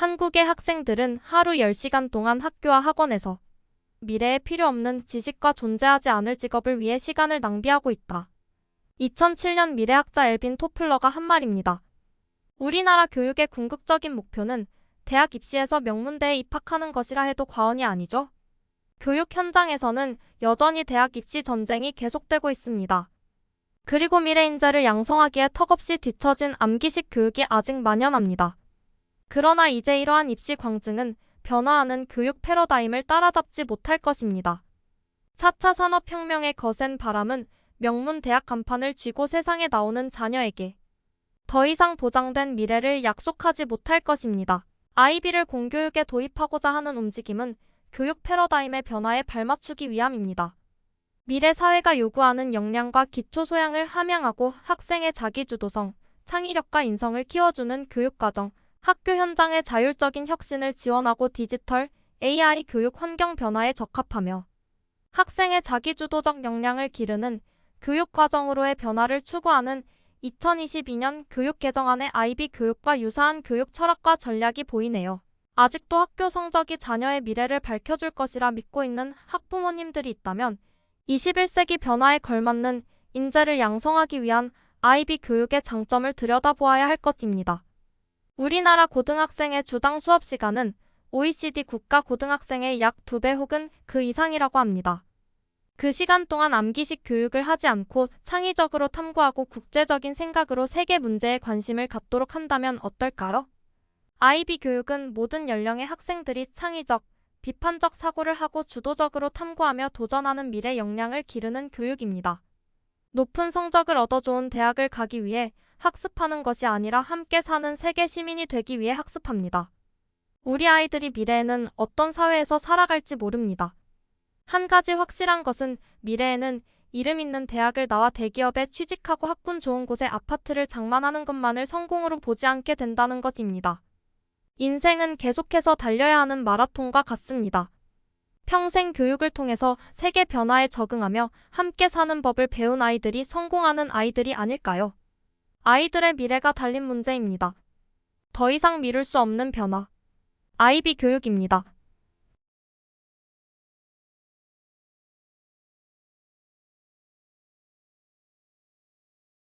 한국의 학생들은 하루 10시간 동안 학교와 학원에서 미래에 필요 없는 지식과 존재하지 않을 직업을 위해 시간을 낭비하고 있다. 2007년 미래학자 엘빈 토플러가 한 말입니다. 우리나라 교육의 궁극적인 목표는 대학 입시에서 명문대에 입학하는 것이라 해도 과언이 아니죠. 교육 현장에서는 여전히 대학 입시 전쟁이 계속되고 있습니다. 그리고 미래 인재를 양성하기에 턱없이 뒤처진 암기식 교육이 아직 만연합니다. 그러나 이제 이러한 입시 광증은 변화하는 교육 패러다임을 따라잡지 못할 것입니다. 4차 산업혁명의 거센 바람은 명문 대학 간판을 쥐고 세상에 나오는 자녀에게 더 이상 보장된 미래를 약속하지 못할 것입니다. 아이비를 공교육에 도입하고자 하는 움직임은 교육 패러다임의 변화에 발맞추기 위함입니다. 미래 사회가 요구하는 역량과 기초 소양을 함양하고 학생의 자기주도성, 창의력과 인성을 키워주는 교육과정, 학교 현장의 자율적인 혁신을 지원하고 디지털, AI 교육 환경 변화에 적합하며 학생의 자기주도적 역량을 기르는 교육과정으로의 변화를 추구하는 2022년 교육 개정안의 아이비 교육과 유사한 교육 철학과 전략이 보이네요. 아직도 학교 성적이 자녀의 미래를 밝혀줄 것이라 믿고 있는 학부모님들이 있다면 21세기 변화에 걸맞는 인재를 양성하기 위한 아이비 교육의 장점을 들여다보아야 할 것입니다. 우리나라 고등학생의 주당 수업 시간은 OECD 국가 고등학생의 약 2배 혹은 그 이상이라고 합니다. 그 시간 동안 암기식 교육을 하지 않고 창의적으로 탐구하고 국제적인 생각으로 세계 문제에 관심을 갖도록 한다면 어떨까요? 아이비 교육은 모든 연령의 학생들이 창의적, 비판적 사고를 하고 주도적으로 탐구하며 도전하는 미래 역량을 기르는 교육입니다. 높은 성적을 얻어 좋은 대학을 가기 위해 학습하는 것이 아니라 함께 사는 세계 시민이 되기 위해 학습합니다. 우리 아이들이 미래에는 어떤 사회에서 살아갈지 모릅니다. 한 가지 확실한 것은 미래에는 이름 있는 대학을 나와 대기업에 취직하고 학군 좋은 곳에 아파트를 장만하는 것만을 성공으로 보지 않게 된다는 것입니다. 인생은 계속해서 달려야 하는 마라톤과 같습니다. 평생 교육을 통해서 세계 변화에 적응하며 함께 사는 법을 배운 아이들이 성공하는 아이들이 아닐까요? 아이들의 미래가 달린 문제입니다. 더 이상 미룰 수 없는 변화. 아이비 교육입니다.